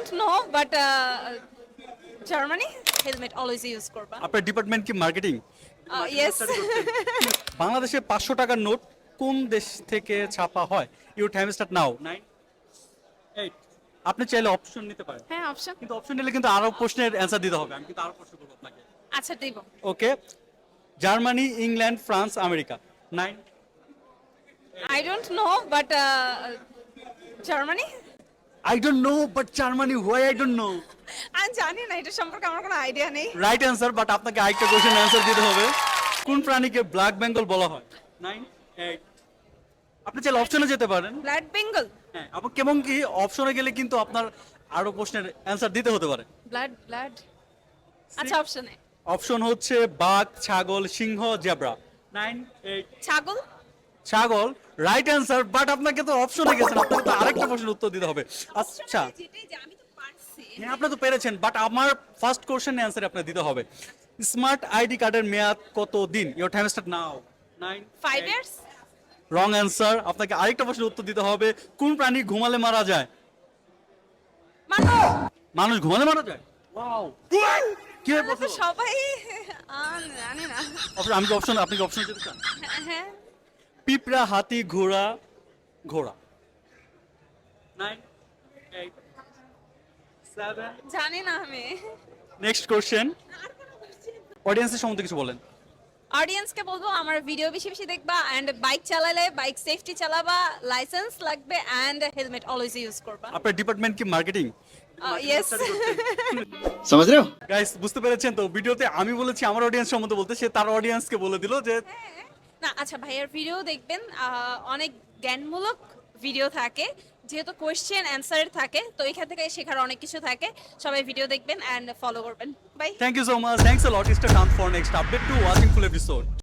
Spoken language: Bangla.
don't know, but uh, Germany helmet always use করবা. আপনার ডিপার্টমেন্ট কি মার্কেটিং Uh, yes. বাংলাদেশে পাঁচশো টাকার নোট কোন দেশ থেকে ছাপা হয়? You time start now nine eight আপনি চাইলে অপশন নিতে পারেন। হ্যাঁ অপশন কিন্তু অপশন নিলে কিন্তু আরও প্রশ্নের অ্যান্সার দিতে হবে। আমি কিন্তু আরও প্রশ্ন করব আপনাকে। আচ্ছা দিব। Okay Germany England France America nine I don't know but Germany I don't know but Germany why I don't know আমি জানি না এটা সম্পর্কে আমার কোনো আইডিয়া নেই। রাইট অ্যান্সার বাট আপনাকে আরেকটা কোশ্চেন অ্যান্সার দিতে হবে। কোন প্রাণীকে ব্ল্যাক বেঙ্গল বলা হয়? নাইন এইট আপনি চাইলে অপশনে যেতে পারেন। ব্লাড বেঙ্গল হ্যাঁ আপনি কেমন কি? অপশনে গেলে কিন্তু আপনার আরও প্রশ্নের অ্যান্সার দিতে হতে পারে। ব্লাড ব্লাড আচ্ছা অপশনে অপশন হচ্ছে বাঘ ছাগল সিংহ জেব্রা। নাইন এইট ছাগল? ছাগল রাইট অ্যান্সার বাট আপনাকে তো অপশনে গেছেন। আপনাকে তো আরেকটা প্রশ্নের উত্তর দিতে হবে। আচ্ছা। হ্যাঁ আপনি তো পেরেছেন বাট আমার ফার্স্ট কোশ্চেন অ্যান্সার আপনার দিতে হবে। স্মার্ট আইডি কার্ডের মেয়াদ কত দিন your time start now nine five years wrong answer আপনাকে আরেকটা প্রশ্নের উত্তর দিতে হবে কোন প্রাণী ঘুমালে মারা যায়? মানুষ! মানুষ ঘুমালে মারা যায়? ওয়াও কি সবাই জানি না। অপশন আমি কি অপশন আপনি কি অপশন যেতে চান? হ্যাঁ, হ্যাঁ। পিঁপড়া হাতি ঘোড়া ঘোড়া। জানি না আমি। নেক্সট কোশ্চেন অডিয়েন্সের সম্বন্ধে কিছু বলেন। অডিয়েন্সকে বলব আমার ভিডিও বেশি বেশি দেখবা অ্যান্ড বাইক চালালে বাইক সেফটি চালাবা লাইসেন্স লাগবে অ্যান্ড হেলমেট অলওয়েজ ইউজ করবা। আপনার ডিপার্টমেন্ট কি মার্কেটিং uh, গাইস বুঝতে পেরেছেন তো ভিডিওতে আমি বলেছি আমার অডিয়েন্স সম্বন্ধে বলতে সে তার অডিয়েন্সকে বলে দিল যে হ্যাঁ। না আচ্ছা ভাইয়ার ভিডিও দেখবেন অনেক জ্ঞানমূলক ভিডিও থাকে, যেহেতু কোয়েশ্চেন অ্যান্সার থাকে, তো এখান থেকে শেখার অনেক কিছু থাকে, সবাই ভিডিও দেখবেন অ্যান্ড ফলো করবেন। Bye thank you so much thanks a lot Easter for next update to watching full episode